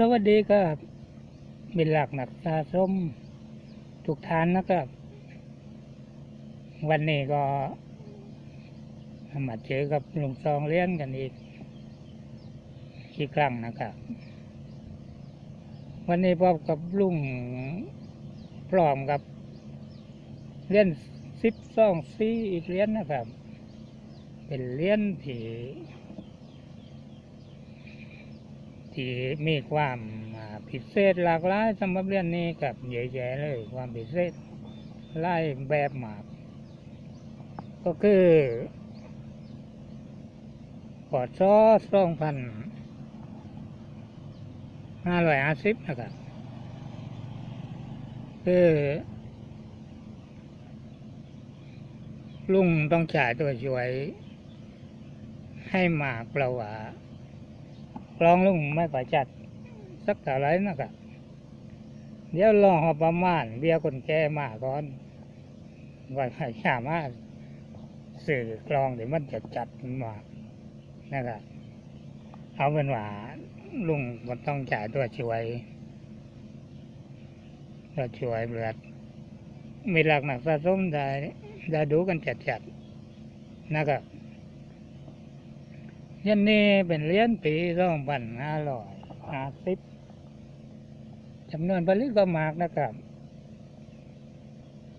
สวัสดีครับบินหลักหนักตาส้มทุกท่านนะครับ วันนี้ก็มาเจอกับลุงซองเลี้ยนกันอีกอีกครั้งนะครับ วันนี้พบกับลุงพร้อมกับเลี้ยนสิบสองซีอีกเลี้ยนนะครับ เป็นเลี้ยนที่ ที่มีความอ่าพิเศษหลากหลายสำหรับเรื่องนี้กับเยอะแยะเลยความพิเศษไล่แบบหมาก ก็คือปอดซอสองพันห้าร้อยห้าสิบนะครับ คือลุงต้องจ่ายตัวช่วยให้หมากเราว่า กลองลุงไม่ค่อยจัด สักเท่าไรนะครับเดี๋ยวลองเอาประมาณเบี้ยคนแก่มาก่อนว่าให้สามารถสื่อกลองเดี๋ยวมันจะจัดมานะครับเอาเป็นว่าลุงมันต้องจ่ายตัวช่วยตัวช่วยเบือดมีหลักหนักสะสมได้ได้ดูกันจัดๆนะครับ เหรียญนี้เป็นเหรียญปีสองพันห้าร้อยห้าสิบจำนวนผลิตก็มากนะครับ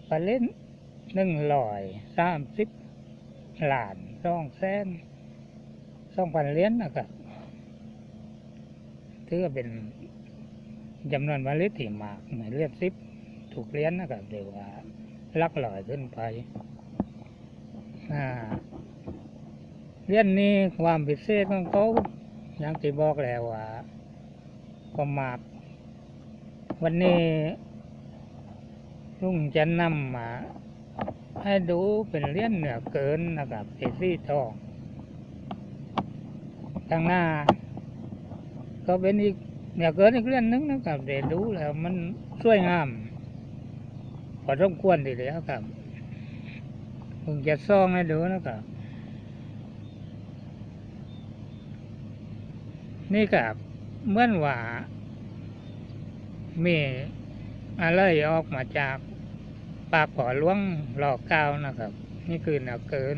ผลิตหนึ่งร้อยสามสิบล้านสองแสนสองพันเหรียญนะครับถือว่าเป็นจำนวนผลิตที่มากในเรียกสิบถูกเหรียญนะครับเดี๋ยวว่าลักลอยขึ้นไปอ่า เรื่องนี้ความพิเศษของเขาอย่างที่บอกแล้วว่าก็มากวันนี้ลุงจะนำมาให้ดูเป็นเลี้ยนเหนือเกินนะครับเอซี่ทองทางหน้า ก็เป็นอีกเหนือเกินอีกเรื่องหนึงนะครับเดี๋ยวดูแล้วมันสวยงามพอสมควรทีเดียวครับลุงจะซ่องให้ดูนะครับ นี่กับเมื่อนว่ามีอะไรออกมาจากปากขอล้วงหลอกกาวนะครับ นี่คือหนักเกิน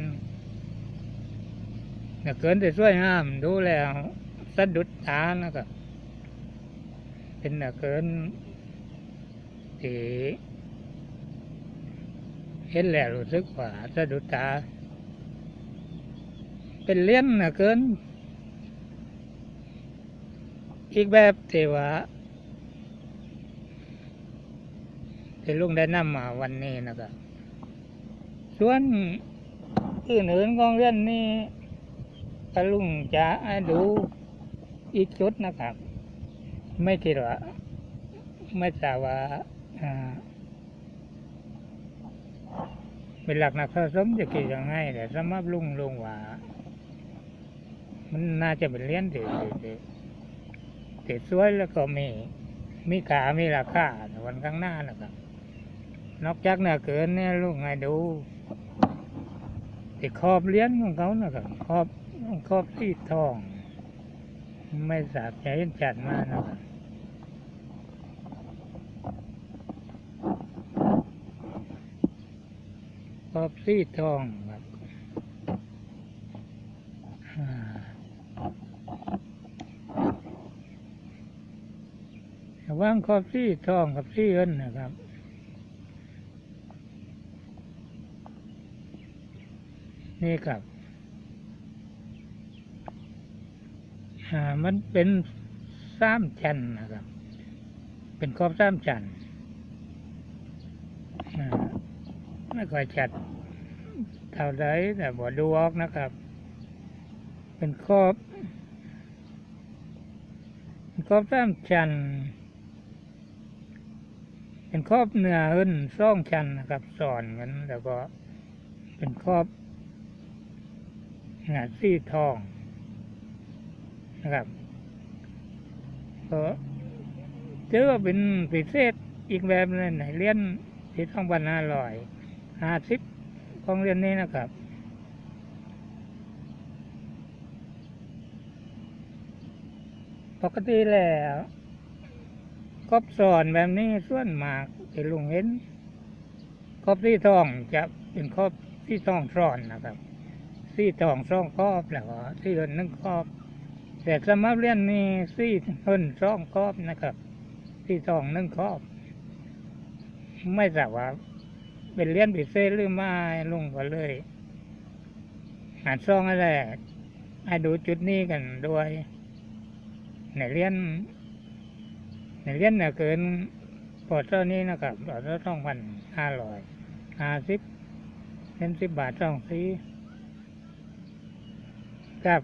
หนักเกินแต่วยงามดูแล้วสะดุดตานะครับ เป็นหนักเกินที่เห็นแล้วรู้สึกว่าสะดุดตา เป็นเลี้ยนหนักเกิน อีกแบบเทว่าที่ลุงได้นำมาวันนี้นะครับส่วนอื่นๆของเรื่องนี้ก็ลุงจะดูอีกจุดนะครับ ไม่คิดว่าไม่ทราบว่าเป็นหลักนักสะสมจะคิดยังไงแต่สำหรับลุงลุงว่า มันน่าจะเป็นเลี้ยนที่ที่ที่ สวยแล้วก็มีมีขามีราคาวันข้างหน้านะครับ นอกจากเนื้อเกินเนี่ยลูกไงดูที่ขอบเลี้ยนของเขานะครับขอบขอบที่ทอง ไม่สาบใจจัดมากนะครับขอบสีทองครับอ่า ระห ว่างขอบซี่ทองกับซี่เงินนะครับนี่ครับอ่ามันเป็นสามชั้นนะครับ เป็นขอบสามชั้นไม่ค่อยชัดเท่าไรแต่บอดูออกนะครับ เป็นขอบเป็นขอบสามชั้น เป็นครอบเนื้อขึ้นซ่องชันนะครับสอนกันแล้วก็เป็นครอบหนาซี่ทองนะครับก็ถือว่าเป็นพิเศษอีกแบบหนึงในเรียนที่ต้องบรรณาลอยห้าสิบของเรียนนี้นะครับปกติแล้ว กบสอนแบบนี้ส่วนมากที่ลุงเห็นกบที่ทองจะเป็นกบที่ทองซ้อนนะครับที่ทองสองกอบแล้วก็ที่เหินหนึ่งกอบแต่สำหรับเรียนนี่ที่เหินสองกอบนะครับที่ทองหนึ่งกอบ ไม่ทราบว่าเป็นเรียนพิเศษหรือไม่ลุงก็เลยหาซองอะไรให้ดูจุดนี้กันด้วยในเรียน ในเรียนเนี่ยเกินพอเท่านี้นะครับพอเท่าสองพันห้าร้อยห้าสิบเป็นสิบบาทสองสีครับ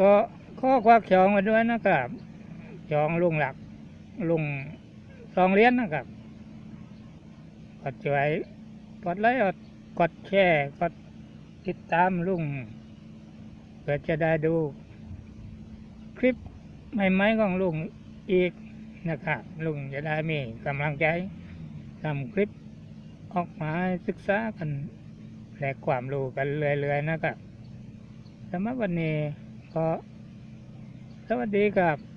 ก็ข้อควักจองมาด้วยนะครับจองลุงหลักลุงสองเหรียญนะครับกดช่วยกดไลค์กดแชร์กดติดตามลุงเพื่อจะได้ดู คลิปใหม่ๆของลุงอีกนะครับลุงจะได้มีกำลังใจทำคลิปออกมาศึกษากันแลกความรู้กันเรื่อยๆนะครับสำหรับวันนี้ก็สวัสดีครับ